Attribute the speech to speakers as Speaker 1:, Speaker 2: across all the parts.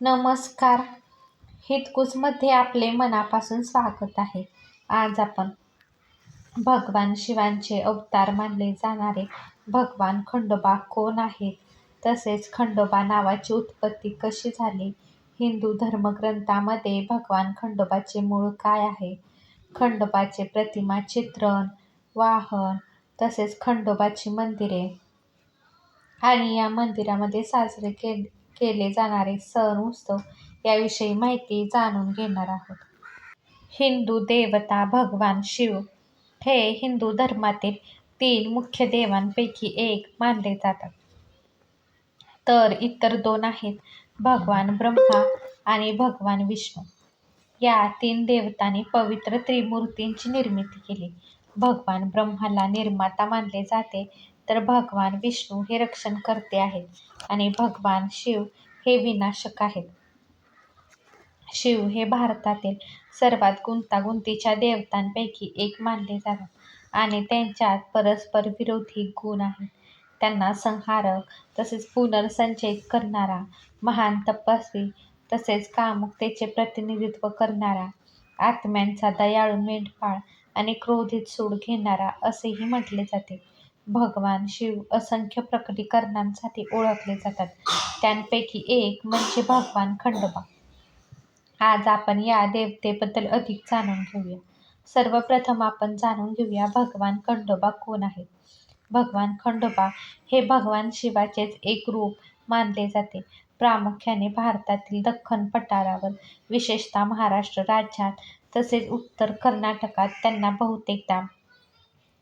Speaker 1: नमस्कार. हितकुसमध्ये आपले मनापासून स्वागत आहे. आज आपण भगवान शिवांचे अवतार मानले जाणारे भगवान खंडोबा कोण आहेत? तसेच खंडोबा नावाची उत्पत्ती कशी झाली? हिंदू धर्मग्रंथामध्ये भगवान खंडोबाचे मूळ काय आहे? खंडोबाचे प्रतिमा चित्रण वाहन तसेच खंडोबाची मंदिरे. आणि या मंदिरामध्ये साजरे के केले जाणारे सण उत्सव याविषयी माहिती जाणून घेणार आहोत. हिंदू देवता भगवान शिव हे हिंदू धर्मातील तीन मुख्य देवांपैकी एक मानले जातात. तर इतर दोन आहेत भगवान ब्रह्मा आणि भगवान विष्णू. या तीन देवतांनी पवित्र त्रिमूर्तींची निर्मिती केली. भगवान ब्रह्माला निर्माता मानले जाते तर भगवान विष्णू हे रक्षणकर्ते आहेत आणि भगवान शिव हे विनाशक आहेत. शिव हे भारतातील सर्वात गुंतागुंतीच्या देवतांपैकी एक मानले जातात आणि त्यांच्यात परस्पर विरोधी गुण आहेत. त्यांना संहारक तसेच पुनर्संचयित करणारा महान तपस्वी तसेच कामुकतेचे प्रतिनिधित्व करणारा आत्म्यांचा दयाळू मेंढपाळ आणि क्रोधित सूड घेणारा असेही म्हटले जाते. भगवान शिव असंख्य प्रकटीकरणांसाठी ओळखले जातात. त्यांपैकी एक म्हणजे भगवान खंडोबा. आज आपण या देवतेबद्दल अधिक जाणून घेऊया. सर्वप्रथम आपण जाणून घेऊया भगवान खंडोबा कोण आहेत? भगवान खंडोबा हे भगवान शिवाचेच एक रूप मानले जाते. प्रामुख्याने भारतातील दख्खन पठारावर विशेषतः महाराष्ट्र राज्यात तसेच उत्तर कर्नाटकात त्यांना बहुतेकदा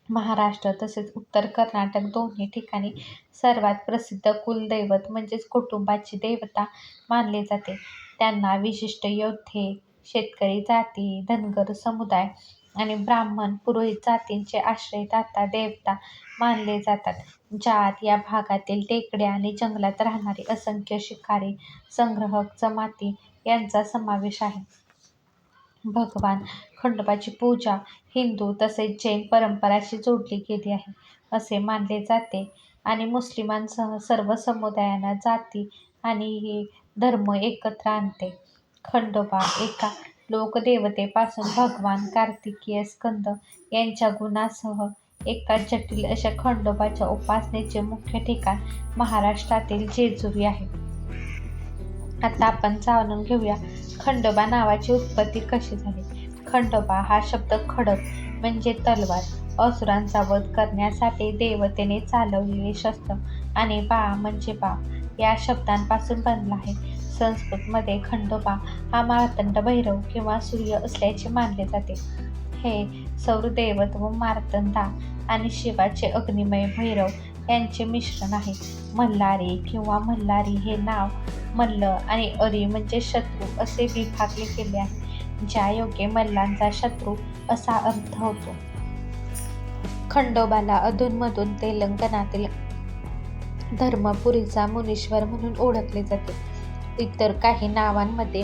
Speaker 1: महाराष्ट्र तसेच उत्तर कर्नाटक दोन्ही ठिकाणी सर्वात प्रसिद्ध कुलदैवत म्हणजेच कुटुंबाची देवता मानले जाते. त्यांना विशिष्ट योद्धे शेतकरी जाती धनगर समुदाय आणि ब्राह्मण पुरोहित जातींचे आश्रयदाता देवता मानले जातात. जात या भागातील टेकड्या आणि जंगलात राहणारे असंख्य शिकारी संग्रहक जमाती यांचा समावेश आहे. भगवान खंडोबाची पूजा हिंदू तसेच जैन परंपराशी जोडली गेली आहे असे मानले जाते. आणि मुस्लिमांसह सर्व समुदायांना जाती आणि धर्म एकत्र आणते. खंडोबा एका लोकदेवतेपासून भगवान कार्तिकीय स्कंद यांच्या गुणासह एका जटिल अशा खंडोबाच्या उपासनेचे मुख्य ठिकाण महाराष्ट्रातील जेजुरी आहे. आता आपण जाणून घेऊया खंडोबा नावाची उत्पत्ती कशी झाली. खंडोबा हा शब्द खडक म्हणजे तलवार. असुरांचा वध करण्यासाठी देवतेने चालवलेले शस्त्र आणि बा म्हणजे बा या शब्दांपासून बनला आहे. संस्कृतमध्ये खंडोबा हा मार्तंड भैरव किंवा सूर्य असल्याचे मानले जाते. हे सौरदेवत व मार्तंडा आणि शिवाचे अग्निमय भैरव यांचे मिश्रण आहे. मल्हारी किंवा मल्हारी हे नाव मल्ल आणि अरी म्हणजे शत्रू असे विभागले गेले आहे. ज्या मल्लांचा शत्रू असा अर्थ होतो. खंडोबाला अधूनमधून तेलंगणातील धर्मपुरीचा मुनीश्वर म्हणून ओळखले जाते. इतर काही नावांमध्ये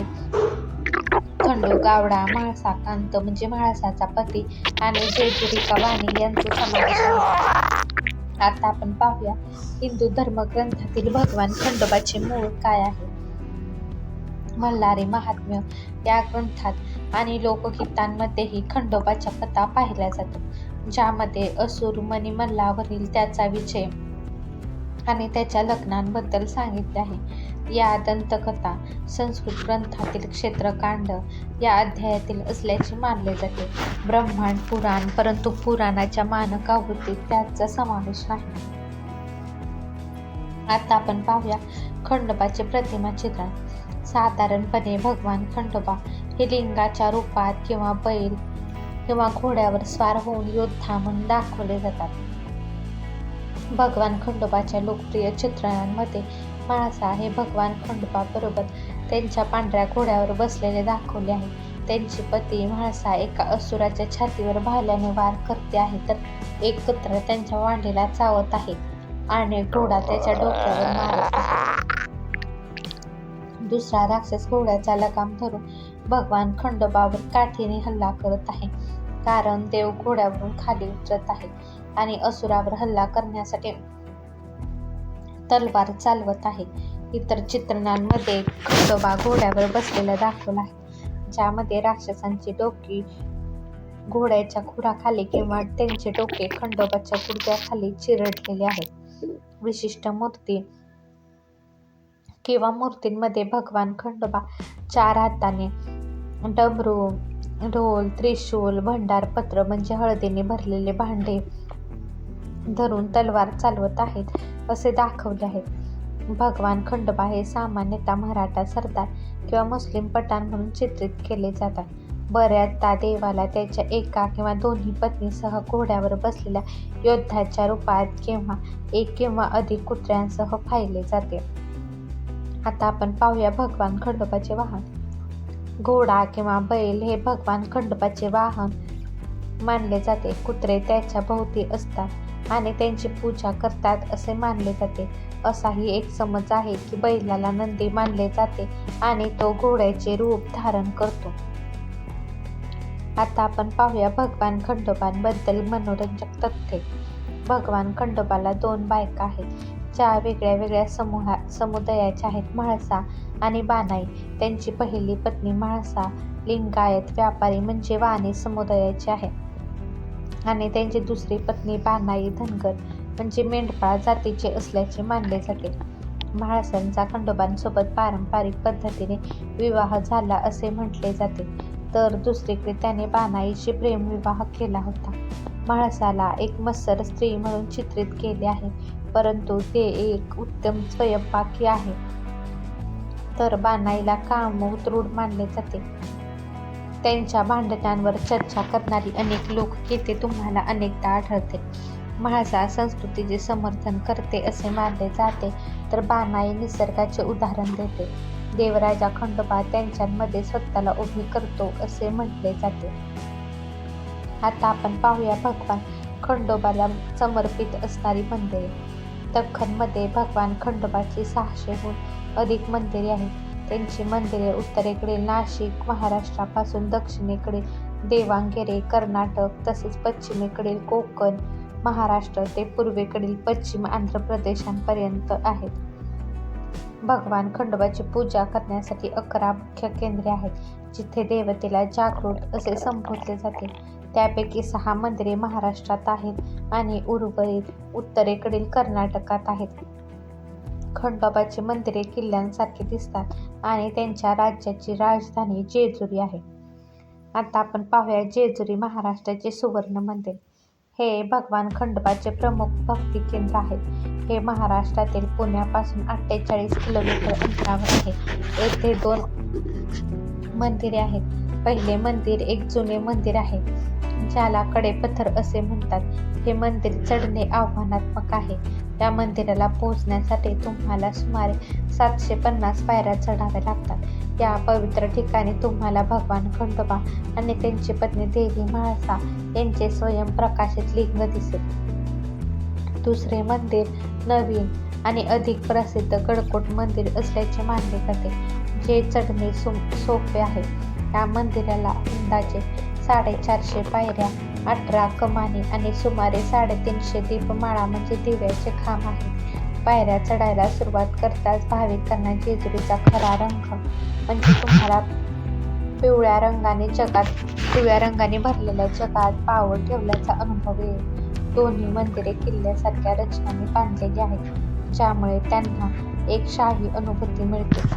Speaker 1: खंडू गावडा म्हाळसा कांत म्हणजे म्हाळसाचा पती आणि जयपुरिका वाणी यांचा समावेश आहे. आता आपण पाहूया हिंदू धर्मग्रंथातील भगवान खंडोबाचे मूळ काय आहे. मल्हारी महात्म्य या ग्रंथात. आणि लोकगीतांमध्येही खंडोबाच्या कथा पाहिल्या जातात ज्यामध्ये असुर मणिमल्लावरील त्याचा विजय आणि त्याच्या लग्नांबद्दल सांगितले आहे. या दंतकथा संस्कृत ग्रंथातील क्षेत्रकांड या अध्यायातील असल्याचे मानले जाते. ब्रह्मांड पुराण परंतु पुराणाच्या मानकावृत्तीत त्याचा समावेश नाही. आता आपण पाहूया खंडोबाचे प्रतिमा चित्रण साधारणपणे भगवान खंडोबा हे लिंगाच्या रूपात किंवा बैल किंवा घोड्यावर स्वार होऊन योद्धा म्हणून दाखवले जातात. भगवान खंडोबाच्या लोकप्रिय चित्रणांमध्ये म्हाळसा हे भगवान खंडोबा बरोबर त्यांच्या पांढऱ्या घोड्यावर बसलेले दाखवले आहे. त्यांची पती म्हाळसा एका असुराच्या छातीवर भाल्याने वार करते आहे. तर एक कुत्रा त्यांच्या वांडीला चावत आहे आणि घोडा त्याच्या डोक्यावर मारत आहे. दुसरा राक्षस घोड्याचा लगाम धरून भगवान खंडोबावर काठीने हल्ला करत आहे. कारण देव घोड्यावरून खाली उतरत आहे आणि असुरावर हल्ला करण्यासाठी तलवार चालवत आहे. इतर चित्रणांमध्ये खंडोबा घोड्यावर बसलेला दाखवला आहे ज्यामध्ये राक्षसांची डोकी घोड्याच्या खुराखाली किंवा त्यांचे डोके खंडोबाच्या गुडघ्याखाली चिरडलेले आहेत. विशिष्ट मूर्ती किंवा मूर्तींमध्ये भगवान खंडोबा चार हाताने डमरू ढोल त्रिशूल भंडारपत्र म्हणजे हळदीने भरलेले भांडे धरून तलवार चालवत आहेत असे दाखवले आहे भगवान खंडोबा हे सामान्यतः मराठा सरदार किंवा मुस्लिम पठाण म्हणून चित्रित केले जातात. बऱ्याचदा देवाला त्याच्या एका किंवा दोन्ही पत्नीसह घोड्यावर बसलेल्या योद्ध्याच्या रूपात किंवा एक किंवा अधिक कुत्र्यांसह पाहिले जाते. आता आपण पाहूया भगवान खंडोबाचे वाहन. घोडा किंवा बैल हे भगवान खंडोबाचे वाहन मानले जाते. कुत्रे त्याच्या भोवती असतात आणि त्यांची पूजा करतात असे मानले जाते. असाही एक समज आहे की बैलाला नंदी मानले जाते आणि तो घोड्याचे रूप धारण करतो. आता आपण पाहूया भगवान खंडोबांबद्दल मनोरंजक तथ्ये. भगवान खंडोबाला दोन बायका आहेत. ज्या वेगळ्या वेगळ्या समूहा समुदायाच्या आहेत म्हाळसा आणि बानाई. त्यांची पहिली पत्नी म्हाळसा लिंगायत व्यापारी म्हणजे वाणी समुदायाची आहे. आणि त्यांची दुसरी पत्नी बानाई धनगर म्हणजे मेंढपाळ जातीचे असल्याचे मानले जाते. म्हाळसांचा खंडोबांसोबत पारंपरिक पद्धतीने विवाह झाला असे म्हटले जाते. तर दुसरीकडे त्याने बानाईशी प्रेमविवाह केला होता. म्हाळसाला एक मत्सर स्त्री म्हणून चित्रित केले आहे. परंतु ते एक उत्तम स्वयंपाकी आहे. तर बानाईला काम दृढ मानले जाते. त्यांच्या भांडणांवर चर्चा करणारी अनेक लोक येथे तुम्हाला अनेकदा आढळते. म्हाळसा संस्कृतीचे समर्थन करते असे मानले जाते. तर बानाई निसर्गाचे उदाहरण देते. देवराजा खंडोबा त्यांच्यामध्ये स्वतःला उभी करतो असे म्हटले जाते. आता आपण पाहूया भगवान खंडोबाला समर्पित असणारी मंदिरे. दख्खनमध्ये भगवान खंडोबाची सहाशेहून अधिक मंदिरे आहेत. त्यांची मंदिरे उत्तरेकडील नाशिक महाराष्ट्रापासून दक्षिणेकडील देवांगेरे कर्नाटक तसेच पश्चिमेकडील कोकण महाराष्ट्र ते पूर्वेकडील पश्चिम आंध्र प्रदेशांपर्यंत आहेत. भगवान खंडोबाची पूजा करण्यासाठी अकरा मुख्य केंद्रे आहेत जिथे देवतेला जागृत असे संबोधले जाते. त्यापैकी सहा मंदिरे महाराष्ट्रात आहेत आणि उर्वरित उत्तरेकडील कर्नाटकात आहेत. खंडोबाची मंदिरे किल्ल्यांसारखी दिसतात आणि त्यांच्या राज्याची राजधानी जेजुरी आहे. आता आपण पाहूया जेजुरी महाराष्ट्राचे सुवर्ण मंदिर. हे भगवान खंडोबाचे प्रमुख भक्ती केंद्र आहे. हे महाराष्ट्रातील पुण्यापासून अठ्ठेचाळीस किलोमीटर अंतरावर आहे. येथे दोन मंदिरे आहेत. पहिले मंदिर एक जुने मंदिर आहे. ज्याला कडेपथर असे म्हणतात हे मंदिर चढणे आव्हानात्मक आहे. या मंदिराला पोहोचण्यासाठी तुम्हाला सुमारे सातशे पन्नास पायऱ्या चढाव्या लागतात. या पवित्र ठिकाणी तुम्हाला भगवान खंडोबा आणि त्यांची पत्नी देवी म्हाळसा यांचे स्वयंप्रकाशित लिंग दिसेल. दुसरे मंदिर नवीन आणि अधिक प्रसिद्ध गडकोट मंदिर असल्याचे मानले जाते जे चढणे सोपे आहे. या मंदिराला अंदाजे साडेचारशे पायऱ्या अठरा कमानी आणि सुमारे साडेतीनशे दीपमाळा म्हणजे दिव्याचे खांब आहे. पायऱ्या चढायला सुरुवात करताच भाविकांना जेजुरीचा खरा रंग म्हणजे तुम्हाला पिवळ्या रंगाने जगात पिवळ्या रंगाने भरलेल्या जगात पावल ठेवल्याचा अनुभव येईल. दोन्ही मंदिरे किल्ल्यासारख्या रचनाने बांधलेली आहेत ज्यामुळे त्यांना एक शाही अनुभूती मिळते.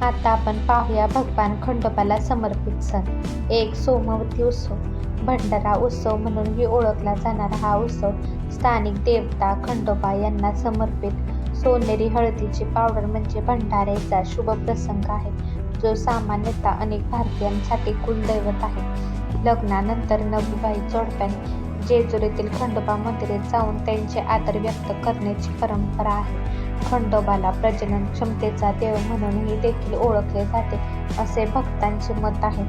Speaker 1: आता आपण पाहूया भगवान खंडोबाला समर्पित सण. एक सोमवती उत्सव. भंडारा उत्सव म्हणूनही ओळखला जाणारा हा उत्सव स्थानिक देवता खंडोबा यांना समर्पित. सोनेरी हळदीची पावडर म्हणजे भंडाऱ्याचा शुभ प्रसंग आहे. जो सामान्यतः अनेक भारतीयांसाठी कुलदैवत आहे. लग्नानंतर नवीबाई जोडप्याने जेजुरीतील खंडोबा मंदिरात जाऊन त्यांचे आदर व्यक्त करण्याची परंपरा आहे. खंडोबाला प्रजनन क्षमतेचा देव म्हणूनही देखील ओळखले जाते असे भक्तांचे मत आहे.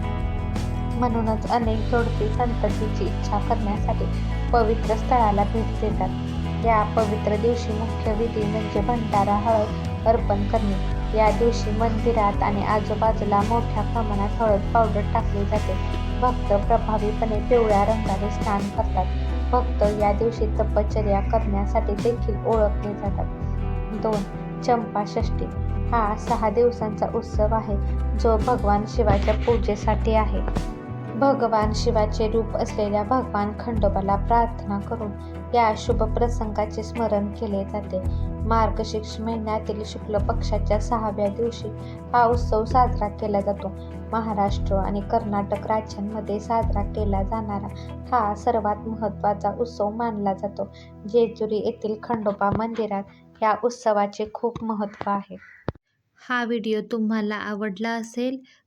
Speaker 1: म्हणूनच अनेक जोडपी संततीची इच्छा करण्यासाठी पवित्र स्थळाला भेट देतात. या पवित्र दिवशी मुख्य विधी म्हणजे भंडारा हळद अर्पण करणे. या दिवशी मंदिरात आणि आजूबाजूला मोठ्या प्रमाणात हळद पावडर टाकली जाते. भक्त प्रभावीपणे पिवळ्या रंगाने स्नान करतात. भक्त या दिवशी तपश्चर्या करण्यासाठी देखील ओळखले जातात. दोन चंपा षष्टी हा सहा दिवसांचा उत्सव आहे जो भगवान शिवाच्या पूजेसाठी आहे. भगवान शिवाचे रूप असलेल्या भगवान खंडोबाला प्रार्थना करून या शुभ प्रसंगाचे स्मरण केले जाते. मार्गशीर्ष महिन्यातील शुक्ल पक्षाच्या सहाव्या दिवशी हा उत्सव साजरा केला जातो. महाराष्ट्र आणि कर्नाटक राज्यांमध्ये साजरा केला जाणारा हा सर्वात महत्त्वाचा उत्सव मानला जातो. जेजुरी येथील खंडोबा मंदिरात या उत्सवाचे खूप महत्त्व आहे. हा व्हिडिओ तुम्हाला आवडला असेल